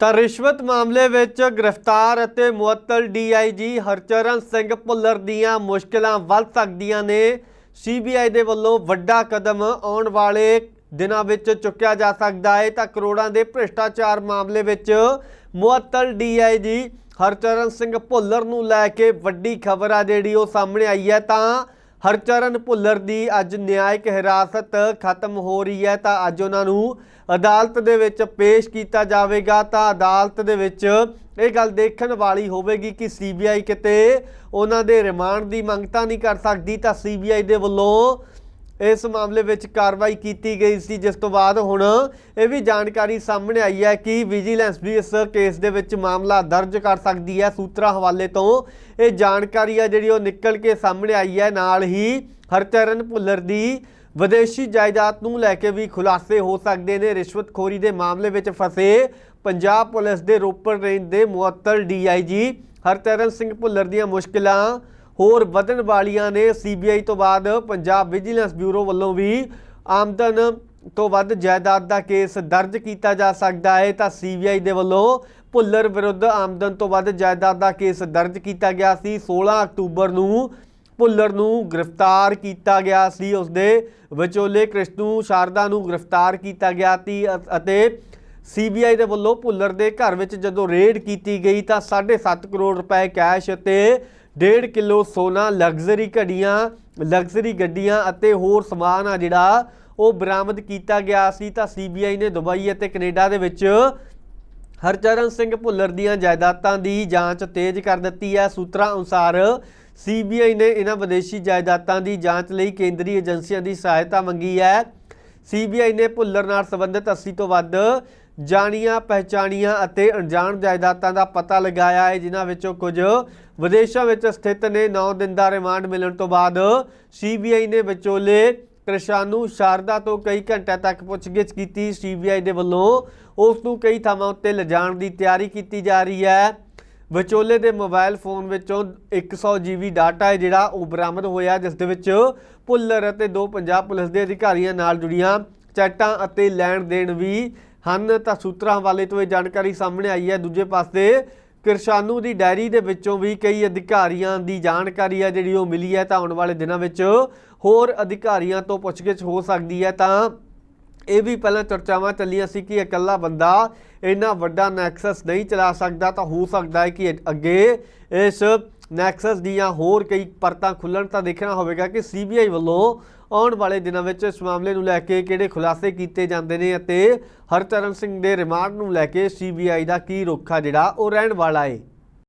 ਤਾਂ ਰਿਸ਼ਵਤ ਮਾਮਲੇ ਵਿੱਚ ਗ੍ਰਿਫਤਾਰ ਅਤੇ ਮੁਅੱਤਲ ਡੀਆਈਜੀ ਹਰਚਰਨ ਸਿੰਘ ਭੁੱਲਰ ਦੀਆਂ ਮੁਸ਼ਕਲਾਂ ਵੱਧ ਸਕਦੀਆਂ ਨੇ। ਸੀਬੀਆਈ ਦੇ ਵੱਲੋਂ ਵੱਡਾ ਕਦਮ ਆਉਣ ਵਾਲੇ ਦਿਨਾਂ ਵਿੱਚ ਚੁੱਕਿਆ ਜਾ ਸਕਦਾ ਹੈ। ਤਾਂ ਕਰੋੜਾਂ ਦੇ ਭ੍ਰਿਸ਼ਟਾਚਾਰ ਮਾਮਲੇ ਵਿੱਚ ਮੁਅੱਤਲ ਡੀਆਈਜੀ ਹਰਚਰਨ ਸਿੰਘ ਭੁੱਲਰ ਨੂੰ ਲੈ ਕੇ ਵੱਡੀ ਖਬਰ ਆ ਜਿਹੜੀ ਉਹ ਸਾਹਮਣੇ ਆਈ ਹੈ। ਤਾਂ ਹਰਚਰਨ ਭੁੱਲਰ ਦੀ ਅੱਜ ਨਿਆਇਕ ਹਿਰਾਸਤ ਖਤਮ ਹੋ ਰਹੀ ਹੈ। ਤਾਂ ਅੱਜ ਉਹਨਾਂ ਨੂੰ ਅਦਾਲਤ ਦੇ ਵਿੱਚ ਪੇਸ਼ ਕੀਤਾ ਜਾਵੇਗਾ। ਤਾਂ ਅਦਾਲਤ ਦੇ ਵਿੱਚ ਇਹ ਗੱਲ ਦੇਖਣ ਵਾਲੀ ਹੋਵੇਗੀ ਕਿ ਸੀਬੀਆਈ ਕਿਤੇ ਉਹਨਾਂ ਦੇ ਰਿਮਾਂਡ ਦੀ ਮੰਗ ਤਾਂ ਨਹੀਂ ਕਰ ਸਕਦੀ। ਤਾਂ ਸੀਬੀਆਈ ਦੇ ਵੱਲੋਂ ਇਸ ਮਾਮਲੇ ਵਿੱਚ ਕਾਰਵਾਈ ਕੀਤੀ ਗਈ ਸੀ, ਜਿਸ ਤੋਂ ਬਾਅਦ ਹੁਣ ਇਹ ਵੀ ਜਾਣਕਾਰੀ ਸਾਹਮਣੇ ਆਈ ਹੈ ਕਿ ਵਿਜੀਲੈਂਸ ਵੀ ਇਸ ਕੇਸ ਦੇ ਵਿੱਚ ਮਾਮਲਾ ਦਰਜ ਕਰ ਸਕਦੀ ਹੈ। ਸੂਤਰਾਂ ਹਵਾਲੇ ਤੋਂ ਇਹ ਜਾਣਕਾਰੀ ਹੈ ਜਿਹੜੀ ਉਹ ਨਿਕਲ ਕੇ ਸਾਹਮਣੇ ਆਈ ਹੈ। ਨਾਲ ਹੀ ਹਰਚਰਨ ਭੁੱਲਰ ਦੀ ਵਿਦੇਸ਼ੀ ਜਾਇਦਾਦ ਨੂੰ ਲੈ ਕੇ ਵੀ ਖੁਲਾਸੇ ਹੋ ਸਕਦੇ ਨੇ। ਰਿਸ਼ਵਤਖੋਰੀ ਦੇ ਮਾਮਲੇ ਵਿੱਚ ਫਸੇ ਪੰਜਾਬ ਪੁਲਿਸ ਦੇ ਰੋਪੜ ਰੇਂਜ ਦੇ ਮੁਅੱਤਲ ਡੀਆਈਜੀ ਹਰਚਰਨ ਸਿੰਘ ਭੁੱਲਰ ਦੀਆਂ ਮੁਸ਼ਕਲਾਂ ਹੋਰ ਵਧਣ ਵਾਲੀਆਂ ਨੇ ਸੀਬੀਆਈ ਤੋਂ ਬਾਅਦ ਪੰਜਾਬ ਵਿਜੀਲੈਂਸ ਬਿਊਰੋ ਵੱਲੋਂ ਵੀ ਆਮਦਨ ਤੋਂ ਵੱਧ ਜਾਇਦਾਦ ਦਾ ਕੇਸ ਦਰਜ ਕੀਤਾ ਜਾ ਸਕਦਾ ਹੈ। ਤਾਂ ਸੀਬੀਆਈ ਦੇ ਵੱਲੋਂ ਭੁੱਲਰ ਵਿਰੁੱਧ ਆਮਦਨ ਤੋਂ ਵੱਧ ਜਾਇਦਾਦ ਦਾ ਕੇਸ ਦਰਜ ਕੀਤਾ ਗਿਆ ਸੀ। 16 ਅਕਤੂਬਰ ਨੂੰ ਭੁੱਲਰ ਨੂੰ ਗ੍ਰਿਫਤਾਰ ਕੀਤਾ ਗਿਆ ਸੀ। ਉਸਦੇ ਵਿਚੋਲੇ ਕ੍ਰਿਸ਼ਨੂ ਸ਼ਾਰਦਾ ਨੂੰ ਗ੍ਰਿਫਤਾਰ ਕੀਤਾ ਗਿਆ ਸੀ ਅ- ਅਤੇ ਸੀਬੀਆਈ ਦੇ ਵੱਲੋਂ ਭੁੱਲਰ ਦੇ ਘਰ ਵਿੱਚ ਜਦੋਂ ਰੇਡ ਕੀਤੀ ਗਈ ਤਾਂ 7.5 ਕਰੋੜ ਰੁਪਏ ਕੈਸ਼ ਅਤੇ 1.5 ਕਿਲੋ ਸੋਨਾ, ਲਗਜ਼ਰੀ ਘੜੀਆਂ, ਲਗਜ਼ਰੀ ਗੱਡੀਆਂ ਅਤੇ ਹੋਰ ਸਮਾਨ ਆ ਜਿਹੜਾ ਉਹ ਬਰਾਮਦ ਕੀਤਾ ਗਿਆ ਸੀ। ਤਾਂ ਸੀਬੀਆਈ ਨੇ ਦੁਬਈ ਅਤੇ ਕੈਨੇਡਾ ਦੇ ਵਿੱਚ ਹਰਚਰਨ ਸਿੰਘ ਭੁੱਲਰ ਦੀਆਂ ਜਾਇਦਾਦਾਂ ਦੀ ਜਾਂਚ ਤੇਜ਼ ਕਰ ਦਿੱਤੀ ਹੈ। ਸੂਤਰਾਂ ਅਨੁਸਾਰ ਸੀਬੀਆਈ ਨੇ ਇਹਨਾਂ ਵਿਦੇਸ਼ੀ ਜਾਇਦਾਦਾਂ ਦੀ ਜਾਂਚ ਲਈ ਕੇਂਦਰੀ ਏਜੰਸੀਆਂ ਦੀ ਸਹਾਇਤਾ ਮੰਗੀ ਹੈ। ਸੀਬੀਆਈ ਨੇ ਭੁੱਲਰ ਨਾਲ ਸੰਬੰਧਿਤ 80 ਤੋਂ ਵੱਧ ਜਾਣੀਆਂ, ਪਹਿਚਾਣੀਆਂ ਅਤੇ ਅਣਜਾਣ ਜਾਇਦਾਦਾਂ ਦਾ ਪਤਾ ਲਗਾਇਆ ਹੈ, ਜਿਨ੍ਹਾਂ ਵਿੱਚੋਂ ਕੁਝ ਵਿਦੇਸ਼ਾਂ ਵਿੱਚ ਸਥਿਤ ਨੇ। 9 ਦਿਨ ਦਾ ਰਿਮਾਂਡ ਮਿਲਣ ਤੋਂ ਬਾਅਦ ਸੀਬੀਆਈ ਨੇ ਵਿਚੋਲੇ ਕ੍ਰਿਸ਼ਾਨੂ ਸ਼ਾਰਦਾ ਤੋਂ ਕਈ ਘੰਟਿਆਂ ਤੱਕ ਪੁੱਛਗਿੱਛ ਕੀਤੀ। ਸੀਬੀਆਈ ਦੇ ਵੱਲੋਂ ਉਸ ਨੂੰ ਕਈ ਥਾਵਾਂ ਉੱਤੇ ਲਿਜਾਣ ਦੀ ਤਿਆਰੀ ਕੀਤੀ ਜਾ ਰਹੀ ਹੈ। ਵਿਚੋਲੇ ਦੇ ਮੋਬਾਈਲ ਫੋਨ ਵਿੱਚੋਂ 100 ਜੀਬੀ ਡਾਟਾ ਹੈ, ਜਿਹੜਾ ਉਹ ਬਰਾਮਦ ਹੋਇਆ, ਜਿਸ ਦੇ ਵਿੱਚ ਭੁੱਲਰ ਅਤੇ ਦੋ ਪੰਜਾਬ ਪੁਲਿਸ ਦੇ ਅਧਿਕਾਰੀਆਂ ਨਾਲ ਜੁੜੀਆਂ ਚੈਟਾਂ ਅਤੇ ਲੈਣ ਦੇਣ ਵੀ ਹਨ, ਤਾਂ ਸੂਤਰਾਂ ਵਾਲੇ ਤੋਂ ਇਹ ਜਾਣਕਾਰੀ ਸਾਹਮਣੇ ਆਈ ਹੈ। ਦੂਜੇ ਪਾਸੇ ਕਿਰਸ਼ਾਨੂ ਦੀ ਡਾਇਰੀ ਦੇ ਵਿੱਚੋਂ ਵੀ ਕਈ ਅਧਿਕਾਰੀਆਂ ਦੀ ਜਾਣਕਾਰੀ ਹੈ ਜਿਹੜੀ ਉਹ ਮਿਲੀ ਹੈ, ਤਾਂ ਆਉਣ ਵਾਲੇ ਦਿਨਾਂ ਵਿੱਚ ਹੋਰ ਅਧਿਕਾਰੀਆਂ ਤੋਂ ਪੁੱਛਗਿੱਛ ਹੋ ਸਕਦੀ ਹੈ। ਤਾਂ ਇਹ ਵੀ ਪਹਿਲਾਂ ਚਰਚਾਵਾਂ ਚੱਲੀਆਂ ਸੀ ਕਿ ਇਕੱਲਾ ਬੰਦਾ ਇੰਨਾ ਵੱਡਾ ਨੈਕਸਸ ਨਹੀਂ ਚਲਾ ਸਕਦਾ, ਤਾਂ ਹੋ ਸਕਦਾ ਹੈ ਕਿ ਅੱਗੇ ਇਸ ਨੈਕਸਸ ਦੀਆਂ ਹੋਰ ਕਈ ਪਰਤਾਂ ਖੁੱਲਣ ਤਾਂ ਦੇਖਣਾ ਹੋਵੇਗਾ ਕਿ ਸੀਬੀਆਈ ਵੱਲੋਂ ਆਉਣ ਵਾਲੇ ਦਿਨਾਂ ਵਿੱਚ ਇਸ ਮਾਮਲੇ ਨੂੰ ਲੈ ਕੇ ਕਿਹੜੇ ਖੁਲਾਸੇ ਕੀਤੇ ਜਾਂਦੇ ਨੇ ਅਤੇ ਹਰਚਰਨ ਸਿੰਘ ਦੇ ਰਿਮਾਂਡ ਨੂੰ ਲੈ ਕੇ ਸੀਬੀਆਈ ਦਾ ਕੀ ਰੁਖ ਆ ਜਿਹੜਾ ਉਹ ਰਹਿਣ ਵਾਲਾ ਹੈ